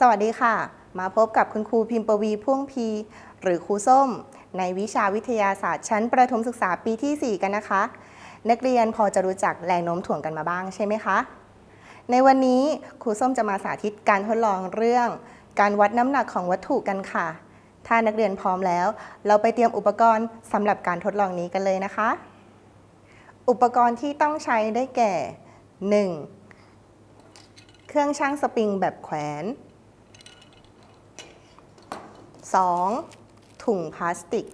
สวัสดีค่ะ มาพบกับคุณครูพิมพ์ปวีพ่วงพี หรือครูส้ม ในวิชาวิทยาศาสตร์ชั้นประถมศึกษาปีที่ 4 กันนะคะ นักเรียนพอจะรู้จักแรงโน้มถ่วงกันมาบ้างใช่ไหมคะ ในวันนี้ครูส้มจะมาสาธิตการทดลองเรื่อง การวัดน้ำหนักของวัตถุกันค่ะ ถ้านักเรียนพร้อมแล้ว เราไปเตรียมอุปกรณ์สำหรับการทดลองนี้กันเลยนะคะ อุปกรณ์ที่ต้องใช้ได้แก่ 1. เครื่องชั่งสปริงแบบแขวน 2. ถุงพลาสติก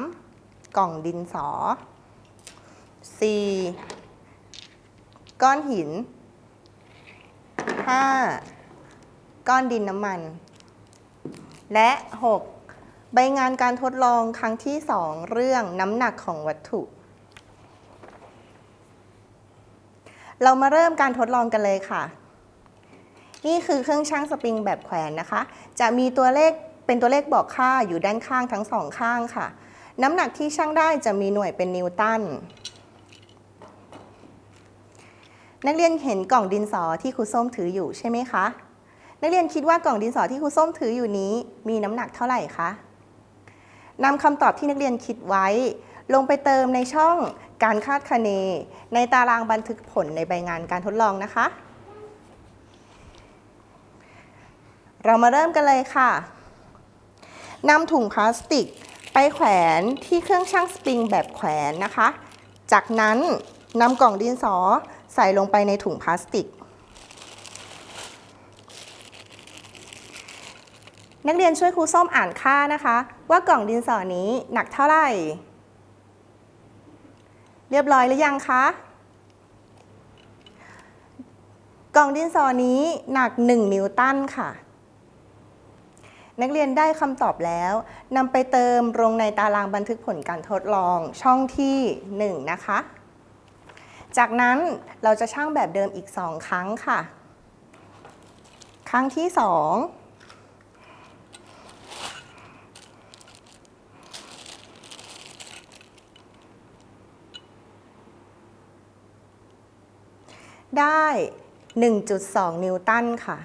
3. กล่องดินสอ 4. ก้อนหิน 5. ก้อนดินน้ำมัน และ 6. ใบงานการทดลองครั้งที่ 2 เรื่องน้ำหนักของวัตถุ เรามาเริ่มการทดลองกันเลยค่ะ นี่คือเครื่องชั่งสปริงแบบแขวนนะคะ จะมีตัวเลขเป็นตัวเลขบอกค่าอยู่ด้านข้างทั้งสองข้างค่ะ น้ำหนักที่ชั่งได้จะมีหน่วยเป็นนิวตัน นักเรียนเห็นกล่องดินสอที่ครูส้มถืออยู่ใช่ไหมคะ นักเรียนคิดว่ากล่องดินสอที่ครูส้มถืออยู่นี้มีน้ำหนักเท่าไหร่คะนำคำตอบที่นักเรียนคิดไว้ ลงไปเติมในช่องการคาดคะเน ในตารางบันทึกผลในใบงานการทดลองนะคะ เรามาเริ่มกันเลยค่ะนำถุงพลาสติกไปแขวนที่เครื่องชั่งสปริงแบบแขวนนะคะ จากนั้นนำกล่องดินสอใส่ลงไปในถุงพลาสติก นักเรียนช่วยครูส้มอ่านค่านะคะ ว่ากล่องดินสอนี้หนักเท่าไหร่ เรียบร้อยหรือยังคะ กล่องดินสอนี้หนัก 1 นิวตันค่ะ นักเรียนได้คำตอบแล้วนำไปเติมลงในตารางบันทึกผลการทดลองช่องที่ 1 นะคะ จากนั้นเราจะชั่งแบบเดิมอีก 2 ครั้งค่ะ ครั้งที่ 2ได้ 1.2 นิวตันค่ะ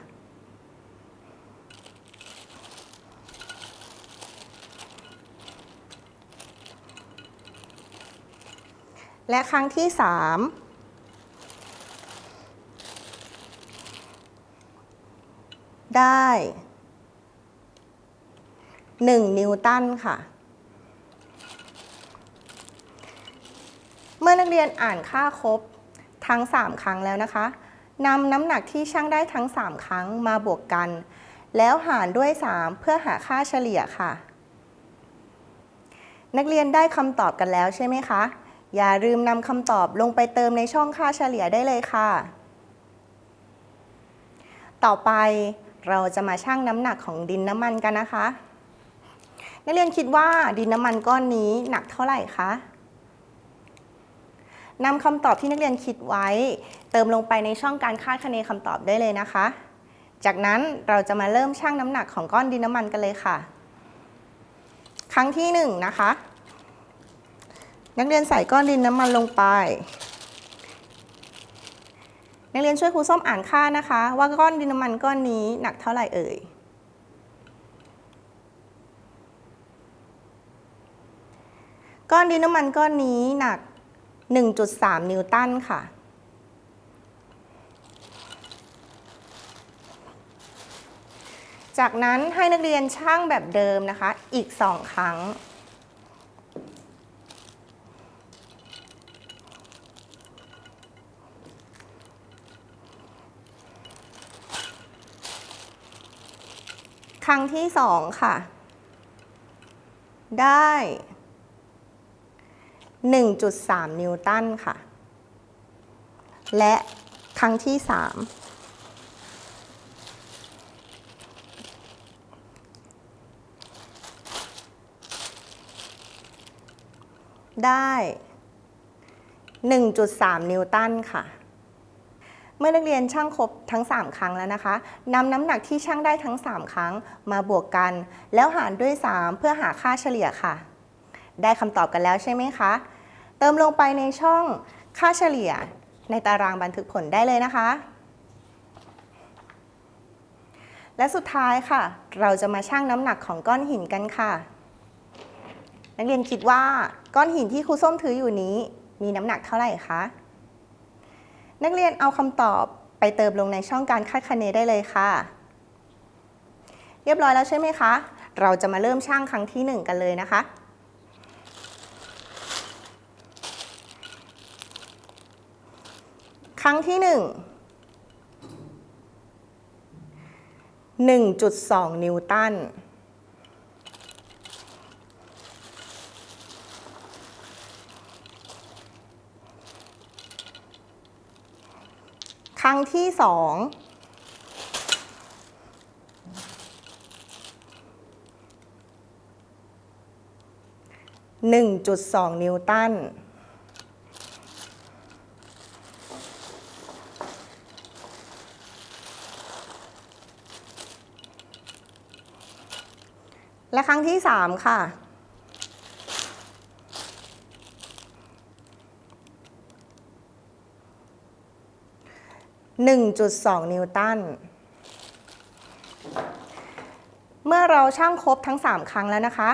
และครั้งที่ 3 ได้ 1 นิวตันค่ะ เมื่อนักเรียนอ่านค่าครบทั้ง 3 ครั้งแล้วนะคะนำน้ำหนักที่ชั่งได้ทั้ง 3 ครั้งมาบวกกัน แล้วหารด้วย 3 เพื่อหาค่าเฉลี่ยค่ะ นักเรียนได้คำตอบกันแล้วใช่ไหมคะ อย่าลืมนำคำตอบลงไปเติมในช่องค่าเฉลี่ยได้เลยค่ะ ต่อไปเราจะมาชั่งน้ำหนักของดินน้ำมันกันนะคะ นักเรียนคิดว่าดินน้ำมันก้อนนี้หนักเท่าไหร่คะนำคำตอบที่นักเรียนคิดไว้ เติมลงไปในช่องการคาดคะเนคำตอบได้เลยนะคะ จากนั้นเราจะมาเริ่มชั่งน้ำหนักของก้อนดินน้ำมันกันเลยค่ะ ครั้งที่1นงนะคะ นักเรียนใส่ก้อนดินน้ำมันลงไป นักเรียนช่วยครูส้มอ่านค่านะคะ ว่าก้อนดินน้ำมันก้อนนี้หนักเท่าไหร่เอ่ย ก้อนดินน้ำมันก้อนนี้หนัก 1.3 นิวตันค่ะจากนั้นให้นักเรียนช่างแบบเดิมนะคะ อีก 2 ครั้ง รั้งที่2ค่ะ ได้ 1.3 นิวตันค่ะ และครั้งที่3ได้ 1.3 นิวตันค่ะ เมื่อนักเรียนช่างครบทั้ง 3 ครั้งแล้วนะคะนำน้ำหนักที่ช่างได้ทั้ง 3 ครั้งมาบวกกัน แล้วหารด้วย 3 เพื่อหาค่าเฉลี่ยค่ะ ได้คำตอบกันแล้วใช่ไหมคะ เติมลงไปในช่องค่าเฉลี่ยในตารางบันทึกผลได้เลยนะคะ และสุดท้ายค่ะ เราจะมาชั่งน้ำหนักของก้อนหินกันค่ะ นักเรียนคิดว่าก้อนหินที่ครูส้มถืออยู่นี้ มีน้ำหนักเท่าไหร่คะ นักเรียนเอาคำตอบไปเติมลงในช่องการคาดคะเนได้เลยค่ะ เรียบร้อยแล้วใช่ไหมคะ เราจะมาเริ่มช่างครั้งที่หนึ่งกันเลยนะคะ ครั้งที่หนึ่ง1.2 นิวตัน ครั้งที่สอง1.2นิวตันและครั้งที่3ค่ะ 1.2 นิวตัน เมื่อเราช่างครบทั้ง 3 ครั้งแล้วนะคะ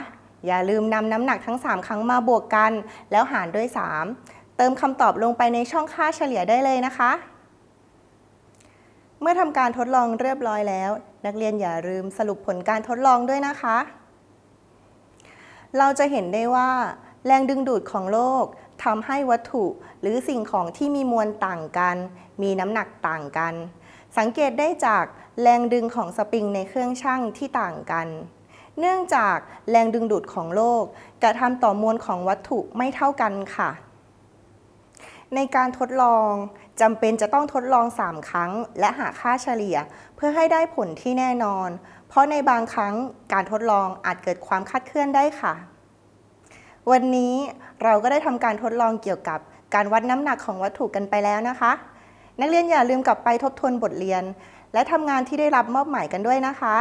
อย่าลืมนำน้ำหนักทั้ง 3 ครั้งมาบวกกัน แล้วหารด้วย 3 เติมคำตอบลงไปในช่องค่าเฉลี่ยได้เลยนะคะ เมื่อทำการทดลองเรียบร้อยแล้ว นักเรียนอย่าลืมสรุปผลการทดลองด้วยนะคะ เราจะเห็นได้ว่า แรงดึงดูดของโลกทำให้วัตถุหรือสิ่งของที่มีมวลต่างกัน มีน้ำหนักต่างกัน สังเกตได้จากแรงดึงของสปริงในเครื่องชั่งที่ต่างกัน เนื่องจากแรงดึงดูดของโลกกระทำต่อมวลของวัตถุไม่เท่ากันค่ะ ในการทดลองจำเป็นจะต้องทดลอง 3 ครั้ง และหาค่าเฉลี่ยเพื่อให้ได้ผลที่แน่นอน เพราะในบางครั้งการทดลองอาจเกิดความคลาดเคลื่อนได้ค่ะ วันนี้เราก็ได้ทำการทดลองเกี่ยวกับการวัดน้ำหนักของวัตถุกันไปแล้วนะคะ นักเรียนอย่าลืมกลับไปทบทวนบทเรียน และทำงานที่ได้รับมอบหมายกันด้วยนะคะ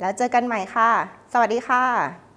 แล้วเจอกันใหม่ค่ะ สวัสดีค่ะ